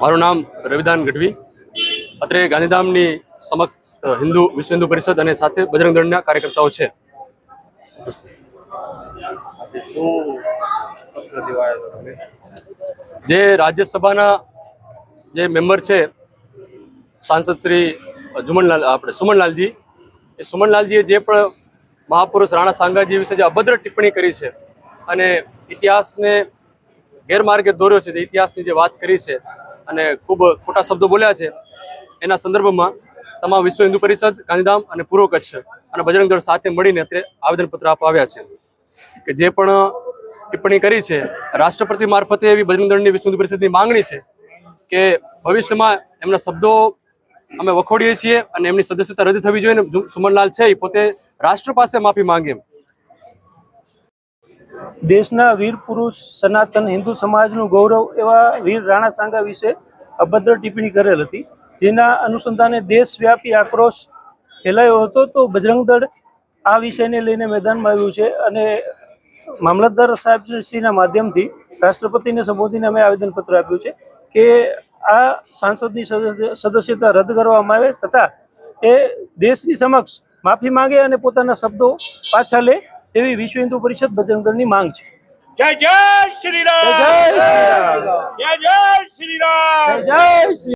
મારું નામ રવિદાન ગઢવી. અત્રે ગાંધીધામની સમક્ષ હિન્દુ, વિશ્વ હિન્દુ પરિષદ અને સાથે બજરંગ દળના કાર્યકર્તાઓ છે. જે રાજ્યસભાના જે મેમ્બર છે, સાંસદ શ્રી જુમનલાલ, આપણે સુમનલાલજી, એ સુમનલાલજીએ જે પણ મહાપુરુષ રાણા સાંગાજી વિશે જે અભદ્ર ટિપ્પણી કરી છે અને ઇતિહાસને ગેરમાર્ગે દોર્યો છે, તે ઇતિહાસની જે વાત કરી છે અને ખૂબ ખોટા શબ્દો બોલ્યા છે, એના સંદર્ભમાં તમામ વિશ્વ હિન્દુ પરિષદ, ગાંધીધામ અને પૂર્વ કચ્છ અને બજરંગ દળ સાથે મળીને અત્યારે આવેદનપત્ર આપવા છે. કે જે પણ ટિપ્પણી કરી છે, રાષ્ટ્રપતિ મારફતે એવી બજરંગ દળની વિશ્વ હિન્દુ પરિષદની માંગણી છે કે ભવિષ્યમાં એમના શબ્દો અમે વખોડીએ છીએ અને એમની સદસ્યતા રદ થવી જોઈએ સુમનલાલ છે એ પોતે રાષ્ટ્ર પાસે માફી માંગે એમ. દેશના વીર પુરુષ, સનાતન હિન્દુ સમાજનું ગૌરવ એવા વીર રાણા સાંગા વિશે અભદ્ર ટિપ્પણી કરેલ હતી. જેના અનુસંધાને દેશવ્યાપી આક્રોશ ફેલાયો હતો તો બજરંગ દળ આ વિષયને લઈને મેદાનમાં આવ્યું છે અને મામલતદાર સાહેબશ્રીના માધ્યમથી રાષ્ટ્રપતિને સંબોધીને અમે આવેદનપત્ર આપ્યું છે કે આ સાંસદની સદસ્યતા રદ કરવામાં આવે તથા એ દેશની સમક્ષ માફી માંગે અને પોતાના શબ્દો પાછા લે તેવી વિશ્વ હિન્દુ પરિષદ બજરંગ દળની માંગ છે. જય જય શ્રી રામ! જય શ્રી રામ. જય જય શ્રી રામ! જય શ્રી